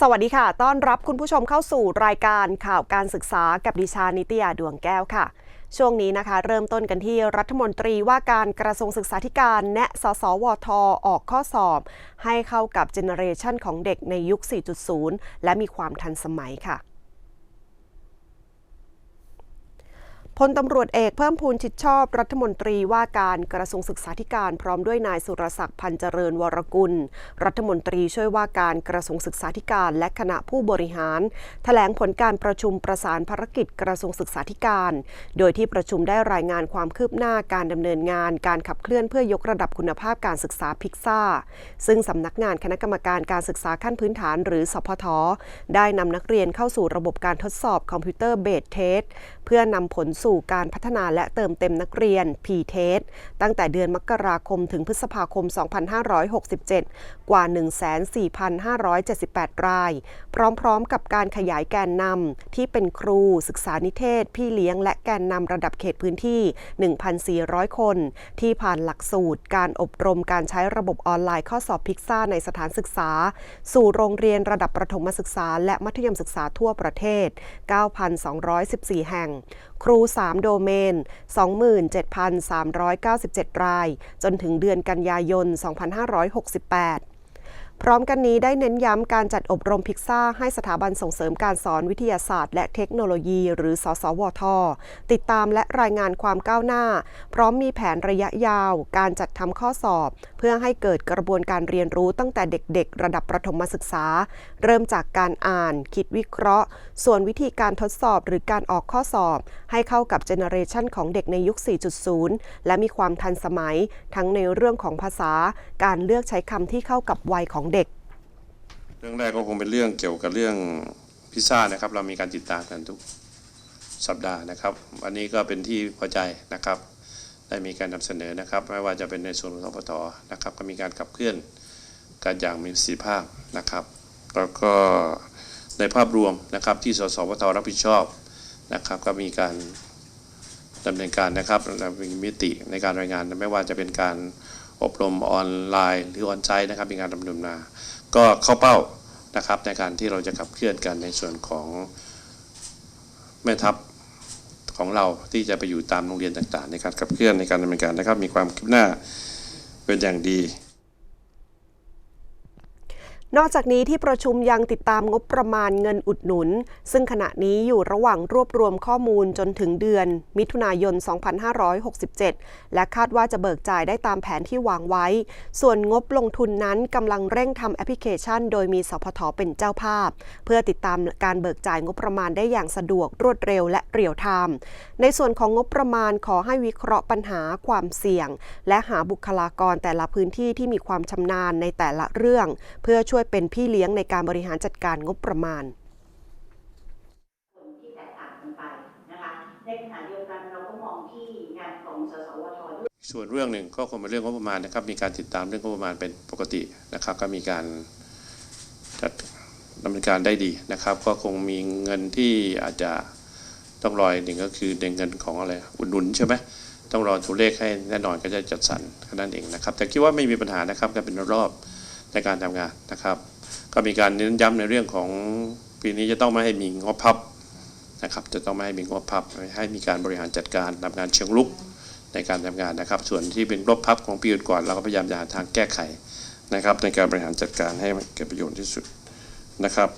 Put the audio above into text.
สวัสดีค่ะ ต้อนรับคุณผู้ชมเข้าสู่รายการข่าวการศึกษากับดิชานิตยาดวงแก้วค่ะ ช่วงนี้นะคะ เริ่มต้นกันที่รัฐมนตรีว่าการกระทรวงศึกษาธิการแนะสสวทออกข้อสอบ ให้เข้ากับเจเนอเรชันของเด็กในยุค 4.0 และมีความทันสมัยค่ะ พลตำรวจเอกเพิ่มพูนชิดชอบรัฐมนตรีว่าการกระทรวงศึกษาธิการพร้อมด้วยนายสุรศักดิ์พันเจริญวรกุล รัฐมนตรีช่วยว่าการกระทรวงศึกษาธิการและคณะผู้บริหารแถลงผลการประชุมประสานภารกิจกระทรวงศึกษาธิการ โดยที่ประชุมได้รายงานความคืบหน้าการดำเนินงานการขับเคลื่อนเพื่อยกระดับคุณภาพการศึกษาพิกซ่าซึ่งสำนักงานคณะกรรมการการศึกษาขั้นพื้นฐาน หรือสพทได้นำนักเรียนเข้าสู่ระบบการทดสอบคอมพิวเตอร์เบสเทส เพื่อนำผลสู่การพัฒนาและเติมเต็มนักเรียน P-TEST ตั้งแต่เดือนมกราคมถึงพฤษภาคม 2567 กว่า 14,578 ราย พร้อมๆกับการขยายแกนนำที่เป็นครู ศึกษานิเทศ พี่เลี้ยงและแกนนำระดับเขตพื้นที่ 1,400 คน ที่ผ่านหลักสูตร การอบรมการใช้ระบบออนไลน์ข้อสอบพิกซ่าในสถานศึกษา สู่โรงเรียนระดับประถมศึกษา และมัธยมศึกษาทั่วประเทศ 9,214 แห่งครู 3 โดเมน 27,397 ราย จนถึงเดือนกันยายน 2568 พร้อมกันนี้ได้เน้นย้ำการจัดอบรมพิกซ่าให้สถาบันส่งเสริมการสอนวิทยาศาสตร์ และเทคโนโลยี หรือ สสวท ติดตามและรายงานความก้าวหน้า พร้อมมีแผนระยะยาว การจัดทำข้อสอบ เพื่อให้เกิดกระบวนการเรียนรู้ตั้งแต่เด็กๆ ระดับประถมศึกษา เริ่มจากการอ่าน คิดวิเคราะห์ ส่วนวิธีการทดสอบหรือการออกข้อสอบ ให้เข้ากับเจเนอเรชันของเด็กในยุค 4.0 และมีความทันสมัย ทั้งในเรื่องของภาษา การเลือกใช้คำที่เข้ากับวัยของของเด็ก เรื่องแรกก็คงเป็นเรื่องเกี่ยวกับเรื่องพิซซ่านะครับ เรามีการติดตามกันทุกสัปดาห์นะครับ วันนี้ก็เป็นที่พอใจนะครับ ได้มีการนำเสนอนะครับ ไม่ว่าจะเป็นในส่วนของสพทนะครับ ก็มีการขับเคลื่อนการอย่างมีประสิทธิภาพนะครับ แล้วก็ในภาพรวมนะครับที่สสวทรับผิดชอบนะครับ ก็มีการดำเนินการนะครับมีมิติในการรายงานไม่ว่าจะเป็นการ อบรมออนไลน์ หรือออนไซต์นะครับมีการดำเนินมาก็เข้าเป้านะครับในการที่เราจะขับเคลื่อนกันในส่วนของแม่ทัพของเราที่จะไปอยู่ตามโรงเรียนต่างๆ ในการขับเคลื่อนในการดำเนินการนะครับ มีความคืบหน้าเป็นอย่างดี นอกจากนี้ที่ประชุมยังติดตามงบประมาณเงินอุดหนุน ซึ่งขณะนี้อยู่ระหว่างรวบรวมข้อมูลจนถึงเดือน มิถุนายน 2567 และคาดว่าจะเบิกจ่ายได้ตามแผนที่วางไว้ ส่วนงบลงทุนนั้นกำลังเร่งทำแอปพลิเคชัน โดยมีสพทเป็นเจ้าภาพ เพื่อติดตามการเบิกจ่ายงบประมาณได้อย่างสะดวกรวดเร็วและเรียลไทม์ในส่วนของงบประมาณขอให้วิเคราะห์ปัญหาความเสี่ยง และหาบุคลากรแต่ละพื้นที่ที่มีความชำนาญในแต่ละเรื่อง เพื่อช่วยเป็นพี่เลี้ยงในการบริหารจัดการงบประมาณคนที่แตกต่างกันไปนะคะในขณะเดียวกันเราก็มองที่งานของสสวทด้วยส่วนเรื่องหนึ่งก็คงเป็นเรื่องงบประมาณนะครับ มีการติดตามเรื่องงบประมาณเป็นปกตินะครับ ก็มีการจัดดำเนินการได้ดีนะครับ ก็คงมีเงินที่อาจจะต้องรออีกหนึ่งก็คือในเงินของอะไรอุดหนุนใช่ไหมต้องรอตัวเลขให้แน่นอนก็จะจัดสรรแค่นั้นเองนะครับ แต่คิดว่าไม่มีปัญหานะครับก็เป็นรอบ ในการทำงานนะครับ ก็มีการเน้นย้ำในเรื่องของปีนี้จะต้องไม่ให้มีงบพับนะครับ จะต้องไม่ให้มีงบพับให้มีการบริหารจัดการทำงานเชิงลุกในการทำงานนะครับ ส่วนที่เป็นลบพับของปีก่อนเราก็พยายามจะหาทางแก้ไขนะครับ ในการบริหารจัดการให้เกิดประโยชน์ที่สุดนะครับ